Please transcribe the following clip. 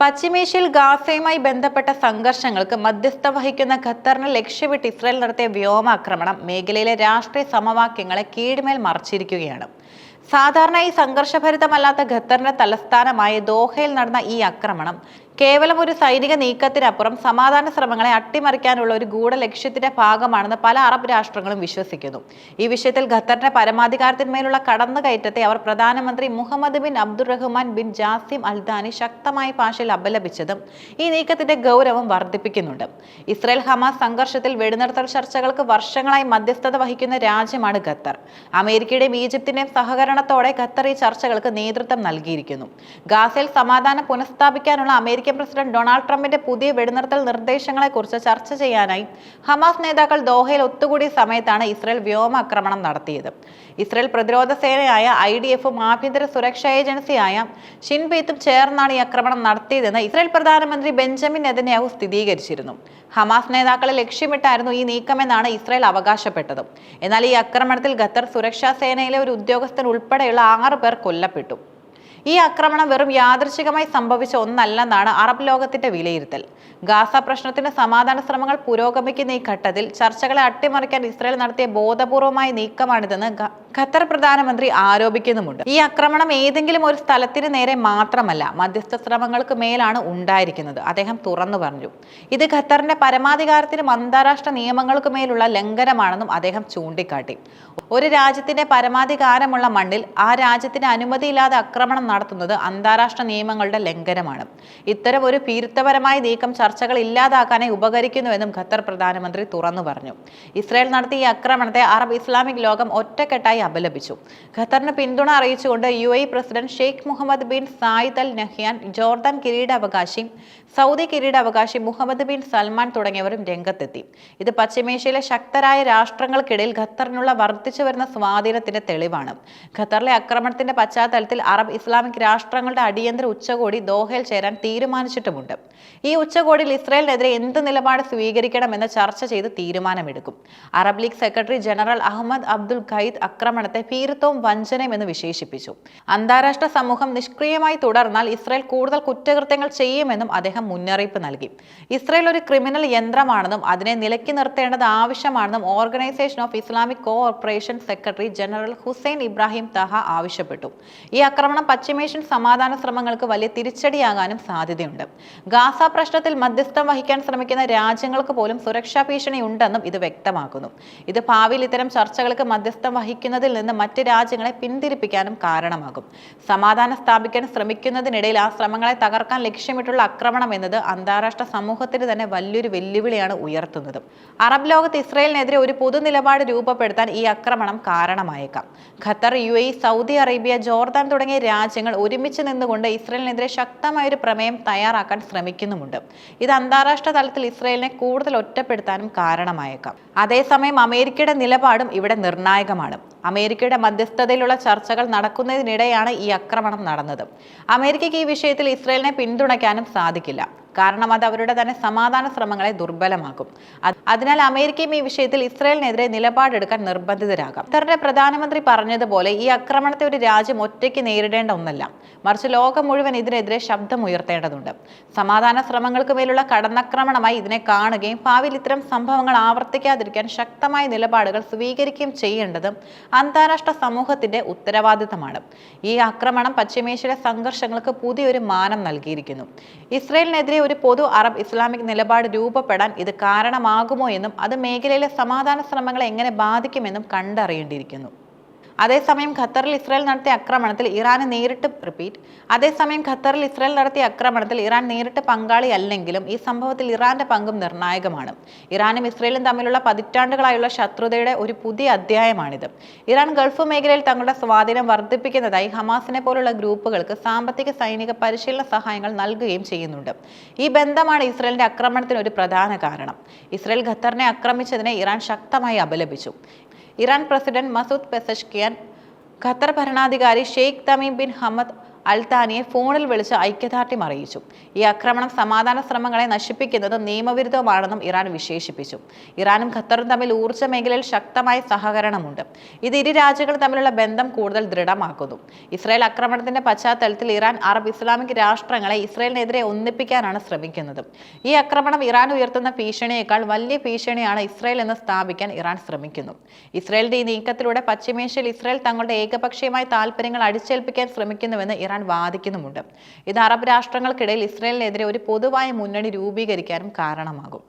പശ്ചിമേഷ്യയിൽ ഗാസയുമായി ബന്ധപ്പെട്ട സംഘർഷങ്ങൾക്ക് മധ്യസ്ഥ വഹിക്കുന്ന ഖത്തറിനെ ലക്ഷ്യമിട്ട് ഇസ്രായേൽ നടത്തിയ വ്യോമാക്രമണം മേഖലയിലെ രാഷ്ട്രീയ സമവാക്യങ്ങളെ കീഴ്മേൽ മറിച്ചിരിക്കുകയാണ്. സാധാരണയായി സംഘർഷഭരിതമല്ലാത്ത ഖത്തറിന്റെ തലസ്ഥാനമായ ദോഹയിൽ നടന്ന ഈ ആക്രമണം കേവലം ഒരു സൈനിക നീക്കത്തിനപ്പുറം സമാധാന ശ്രമങ്ങളെ അട്ടിമറിക്കാനുള്ള ഒരു ഗൂഢ ലക്ഷ്യത്തിന്റെ ഭാഗമാണെന്ന് പല അറബ് രാഷ്ട്രങ്ങളും വിശ്വസിക്കുന്നു. ഈ വിഷയത്തിൽ ഖത്തറിന്റെ പരമാധികാരത്തിന്മേലുള്ള കടന്നുകയറ്റത്തെ അവർ പ്രധാനമന്ത്രി Mohammed bin Abdulrahman bin Jassim Al Thani ശക്തമായ ഭാഷയിൽ അപലപിച്ചതും ഈ നീക്കത്തിന്റെ ഗൗരവം വർദ്ധിപ്പിക്കുന്നുണ്ട്. ഇസ്രായേൽ ഹമാസ് സംഘർഷത്തിൽ വെടിനിർത്തൽ ചർച്ചകൾക്ക് വർഷങ്ങളായി മധ്യസ്ഥത വഹിക്കുന്ന രാജ്യമാണ് ഖത്തർ. അമേരിക്കയുടെയും ഈജിപ്തിന്റെയും സഹകരണത്തോടെ ഖത്തർ ഈ ചർച്ചകൾക്ക് നേതൃത്വം നൽകിയിരിക്കുന്നു. ഗാസയിൽ സമാധാനം പുനഃസ്ഥാപിക്കാനുള്ള അമേരിക്കൻ പ്രസിഡന്റ് ഡൊണാൾഡ് ട്രംപിന്റെ പുതിയ വെടിനിർത്തൽ നിർദ്ദേശങ്ങളെക്കുറിച്ച് ചർച്ച ചെയ്യാനായി ഹമാസ് നേതാക്കൾ ദോഹയിൽ ഒത്തുകൂടിയ സമയത്താണ് ഇസ്രയേൽ വ്യോമാക്രമണം നടത്തിയത്. ഇസ്രയേൽ പ്രതിരോധ സേനയായ ഐ ഡി എഫും ആഭ്യന്തര സുരക്ഷാ ഏജൻസിയായ ഷിൻബീത്തും ചേർന്നാണ് ഈ ആക്രമണം നടത്തിയതെന്ന് ഇസ്രയേൽ പ്രധാനമന്ത്രി ബെഞ്ചമിൻ നെതന്യാഹു സ്ഥിരീകരിച്ചിരുന്നു. ഹമാസ് നേതാക്കളെ ലക്ഷ്യമിട്ടായിരുന്നു ഈ നീക്കമെന്നാണ് ഇസ്രയേൽ അവകാശപ്പെട്ടത്. എന്നാൽ ഈ ആക്രമണത്തിൽ ഖത്തർ സുരക്ഷാ സേനയിലെ ഒരു ഉദ്യോഗസ്ഥൻ ഉൾപ്പെടെയുള്ള ആറ് പേർ കൊല്ലപ്പെട്ടു. ഈ ആക്രമണം വെറും യാദൃശികമായി സംഭവിച്ച ഒന്നല്ലെന്നാണ് അറബ് ലോകത്തിന്റെ വിലയിരുത്തൽ. ഗാസ പ്രശ്നത്തിന് സമാധാന ശ്രമങ്ങൾ പുരോഗമിക്കുന്ന ഈ ഘട്ടത്തിൽ ചർച്ചകളെ അട്ടിമറിക്കാൻ ഇസ്രായേൽ നടത്തിയ ബോധപൂർവമായ നീക്കമാണിതെന്ന് ഖത്തർ പ്രധാനമന്ത്രി ആരോപിക്കുന്നുമുണ്ട്. ഈ ആക്രമണം ഏതെങ്കിലും ഒരു സ്ഥലത്തിന് നേരെ മാത്രമല്ല മധ്യസ്ഥ ശ്രമങ്ങൾക്ക് മേലാണ് ഉണ്ടായിരിക്കുന്നത് അദ്ദേഹം തുറന്നു പറഞ്ഞു. ഇത് ഖത്തറിന്റെ പരമാധികാരത്തിനും അന്താരാഷ്ട്ര നിയമങ്ങൾക്ക് മേലുള്ള ലംഘനമാണെന്നും അദ്ദേഹം ചൂണ്ടിക്കാട്ടി. ഒരു രാജ്യത്തിന്റെ പരമാധികാരമുള്ള മണ്ണിൽ ആ രാജ്യത്തിന് അനുമതിയില്ലാതെ ആക്രമണം നടത്തുന്നത് അന്താരാഷ്ട്ര നിയമങ്ങളുടെ ലംഘനമാണ്. ഇത്തരം ഒരു ഭീരുത്വപരമായ നീക്കം ചർച്ചകൾ ഇല്ലാതാക്കാനായി ഉപകരിക്കുന്നുവെന്നും ഖത്തർ പ്രധാനമന്ത്രി തുറന്നു പറഞ്ഞു. ഇസ്രായേൽ നടത്തിയ ഈ ആക്രമണത്തെ അറബ് ഇസ്ലാമിക് ലോകം ഒറ്റക്കെട്ടായി അപലപിച്ചു. ഖത്തറിന് പിന്തുണ അറിയിച്ചുകൊണ്ട് U president Sheikh Mohammed bin Zayed Al Nahyan Jordan കിരീടാവകാശി സൗദി കിരീടാവകാശി മുഹമ്മദ് ബിൻ സൽമാൻ തുടങ്ങിയവരും രംഗത്തെത്തി. ഇത് പശ്ചിമേഷ്യയിലെ ശക്തരായ രാഷ്ട്രങ്ങൾക്കിടയിൽ ഖത്തറിനുള്ള വർദ്ധിച്ചു വരുന്ന സ്വാധീനത്തിന്റെ തെളിവാണ്. ഖത്തറിലെ ആക്രമണത്തിന്റെ പശ്ചാത്തലത്തിൽ അറബ് ഇസ്ലാമിക് രാഷ്ട്രങ്ങളുടെ അടിയന്തര ഉച്ചകോടി ദോഹയിൽ ചേരാൻ തീരുമാനിച്ചിട്ടുമുണ്ട്. ഈ ഉച്ചകോടിയിൽ ഇസ്രായേലിനെതിരെ എന്ത് നിലപാട് സ്വീകരിക്കണമെന്ന് ചർച്ച ചെയ്ത് തീരുമാനമെടുക്കും. Arab League secretary general Ahmed Abdul Gheit ആക്രമണത്തെ ഭീരുത്വവും വഞ്ചനയും എന്ന് വിശേഷിപ്പിച്ചു. അന്താരാഷ്ട്ര സമൂഹം നിഷ്ക്രിയമായി തുടർന്നാൽ ഇസ്രായേൽ കൂടുതൽ കുറ്റകൃത്യങ്ങൾ ചെയ്യുമെന്നും അദ്ദേഹം മുന്നറിയിപ്പ് നൽകി. ഇസ്രയേൽ ഒരു ക്രിമിനൽ യന്ത്രമാണെന്നും അതിനെ നിലയ്ക്ക് നിർത്തേണ്ടത് ആവശ്യമാണെന്നും Organisation of Islamic Cooperation secretary general Hussein Ibrahim Taha ആവശ്യപ്പെട്ടു. ഈ ആക്രമണം പശ്ചിമേഷ്യൻ സമാധാന ശ്രമങ്ങൾക്ക് വലിയ തിരിച്ചടിയാകാനും സാധ്യതയുണ്ട്. ഗാസ പ്രശ്നത്തിൽ മധ്യസ്ഥം വഹിക്കാൻ ശ്രമിക്കുന്ന രാജ്യങ്ങൾക്ക് പോലും സുരക്ഷാ ഭീഷണി ഉണ്ടെന്നും ഇത് വ്യക്തമാക്കുന്നു. ഇത് ഭാവിയിൽ ഇത്തരം ചർച്ചകൾക്ക് മധ്യസ്ഥം വഹിക്കുന്നതിൽ നിന്ന് മറ്റ് രാജ്യങ്ങളെ പിന്തിരിപ്പിക്കാനും കാരണമാകും. സമാധാനം സ്ഥാപിക്കാൻ ശ്രമിക്കുന്നതിനിടയിൽ ആ ശ്രമങ്ങളെ തകർക്കാൻ ലക്ഷ്യമിട്ടുള്ള ആക്രമണം എന്നത് അന്താരാഷ്ട്ര സമൂഹത്തിന് തന്നെ വലിയൊരു വെല്ലുവിളിയാണ് ഉയർത്തുന്നത്. അറബ് ലോകത്ത് ഇസ്രയേലിനെതിരെ ഒരു പൊതു നിലപാട് രൂപപ്പെടുത്താൻ ഈ ആക്രമണം കാരണമായേക്കാം. Qatar UAE Saudi Arabia Jordan തുടങ്ങിയ രാജ്യങ്ങൾ ഒരുമിച്ച് നിന്നുകൊണ്ട് ഇസ്രയേലിനെതിരെ ശക്തമായ ഒരു പ്രമേയം തയ്യാറാക്കാൻ ശ്രമിക്കുന്നുമുണ്ട്. ഇത് അന്താരാഷ്ട്ര തലത്തിൽ ഇസ്രയേലിനെ കൂടുതൽ ഒറ്റപ്പെടുത്താനും കാരണമായേക്കാം. അതേസമയം അമേരിക്കയുടെ നിലപാടും ഇവിടെ നിർണായകമാണ്. അമേരിക്കയുടെ മധ്യസ്ഥതയിലുള്ള ചർച്ചകൾ നടക്കുന്നതിനിടെയാണ് ഈ ആക്രമണം നടന്നത്. അമേരിക്കയ്ക്ക് ഈ വിഷയത്തിൽ ഇസ്രയേലിനെ പിന്തുണയ്ക്കാനും സാധിക്കില്ല. ഉണ്ടാവില്ല കാരണം അത് അവരുടെ തന്നെ സമാധാന ശ്രമങ്ങളെ ദുർബലമാക്കും. അതിനാൽ അമേരിക്കയും ഈ വിഷയത്തിൽ ഇസ്രായേലിനെതിരെ നിലപാടെടുക്കാൻ നിർബന്ധിതരാകാം. ഖത്തറിന്റെ പ്രധാനമന്ത്രി പറഞ്ഞതുപോലെ ഈ ആക്രമണത്തെ ഒരു രാജ്യം ഒറ്റയ്ക്ക് നേരിടേണ്ട ഒന്നല്ല. മറിച്ച് ലോകം മുഴുവൻ ഇതിനെതിരെ ശബ്ദമുയർത്തേണ്ടതുണ്ട് സമാധാന ശ്രമങ്ങൾക്ക് മേലുള്ള കടന്നാക്രമണമായി ഇതിനെ കാണുകയും ഭാവിയിൽ ഇത്തരം സംഭവങ്ങൾ ആവർത്തിക്കാതിരിക്കാൻ ശക്തമായ നിലപാടുകൾ സ്വീകരിക്കുകയും ചെയ്യേണ്ടത് അന്താരാഷ്ട്ര സമൂഹത്തിന്റെ ഉത്തരവാദിത്തമാണ്. ഈ ആക്രമണം പശ്ചിമേഷ്യയിലെ സംഘർഷങ്ങൾക്ക് പുതിയൊരു മാനം നൽകിയിരിക്കുന്നു. ഇസ്രയേലിനെതിരെ ഒരു പൊതു അറബ് ഇസ്ലാമിക് നിലപാട് രൂപപ്പെടാൻ ഇത് കാരണമാകുമോ എന്നും അത് മേഖലയിലെ സമാധാന ശ്രമങ്ങളെ എങ്ങനെ ബാധിക്കുമെന്നും കണ്ടറിയേണ്ടിയിരിക്കുന്നു. അതേസമയം ഖത്തറിൽ ഇസ്രായേൽ നടത്തിയ ആക്രമണത്തിൽ ഇറാന് നേരിട്ട് റിപ്പീറ്റ് അതേസമയം ഖത്തറിൽ ഇസ്രായേൽ നടത്തിയ ആക്രമണത്തിൽ ഇറാൻ നേരിട്ട് പങ്കാളി അല്ലെങ്കിലും ഈ സംഭവത്തിൽ ഇറാന്റെ പങ്കും നിർണായകമാണ്. ഇറാനും ഇസ്രയേലും തമ്മിലുള്ള പതിറ്റാണ്ടുകളായുള്ള ശത്രുതയുടെ ഒരു പുതിയ അധ്യായമാണിത്. ഇറാൻ ഗൾഫ് മേഖലയിൽ തങ്ങളുടെ സ്വാധീനം വർദ്ധിപ്പിക്കുന്നതായി ഹമാസിനെ പോലുള്ള ഗ്രൂപ്പുകൾക്ക് സാമ്പത്തിക സൈനിക പരിശീലന സഹായങ്ങൾ നൽകുകയും ചെയ്യുന്നുണ്ട്. ഈ ബന്ധമാണ് ഇസ്രയേലിന്റെ ആക്രമണത്തിന് ഒരു പ്രധാന കാരണം. ഇസ്രയേൽ ഖത്തറിനെ ആക്രമിച്ചതിനെ ഇറാൻ ശക്തമായി അപലപിച്ചു. Iran president Masoud Pezeshkian Qatar ഭരണാധികാരി ഷെയ്ഖ് തമീം ബിൻ ഹമദ് അൽത്താനിയെ ഫോണിൽ വിളിച്ച് ഐക്യദാർഢ്യം അറിയിച്ചു. ഈ ആക്രമണം സമാധാന ശ്രമങ്ങളെ നശിപ്പിക്കുന്നത് നിയമവിരുദ്ധമാണെന്നും ഇറാൻ വിശേഷിപ്പിച്ചു. ഇറാനും ഖത്തറും തമ്മിൽ ഊർജ മേഖലയിൽ ശക്തമായ സഹകരണമുണ്ട്. ഇത് ഇരു രാജ്യങ്ങൾ തമ്മിലുള്ള ബന്ധം കൂടുതൽ ദൃഢമാക്കുന്നു. ഇസ്രായേൽ ആക്രമണത്തിന്റെ പശ്ചാത്തലത്തിൽ ഇറാൻ അറബ് ഇസ്ലാമിക് രാഷ്ട്രങ്ങളെ ഇസ്രായേലിനെതിരെ ഒന്നിപ്പിക്കാനാണ് ശ്രമിക്കുന്നത്. ഈ ആക്രമണം ഇറാൻ ഉയർത്തുന്ന ഭീഷണിയേക്കാൾ വലിയ ഭീഷണിയാണ് ഇസ്രായേൽ എന്ന് സ്ഥാപിക്കാൻ ഇറാൻ ശ്രമിക്കുന്നു. ഇസ്രായേലിന്റെ ഈ നീക്കത്തിലൂടെ പശ്ചിമേഷ്യയിൽ ഇസ്രായേൽ തങ്ങളുടെ ഏകപക്ഷീയമായ താല്പര്യങ്ങൾ അടിച്ചേൽപ്പിക്കാൻ ശ്രമിക്കുന്നുവെന്ന് ഇറാൻ വാദിക്കുന്നുമുണ്ട്. ഇത് അറബ് രാഷ്ട്രങ്ങൾക്കിടയിൽ ഇസ്രയേലിനെതിരെ ഒരു പൊതുവായ മുന്നണി രൂപീകരിക്കാനും കാരണമാകും.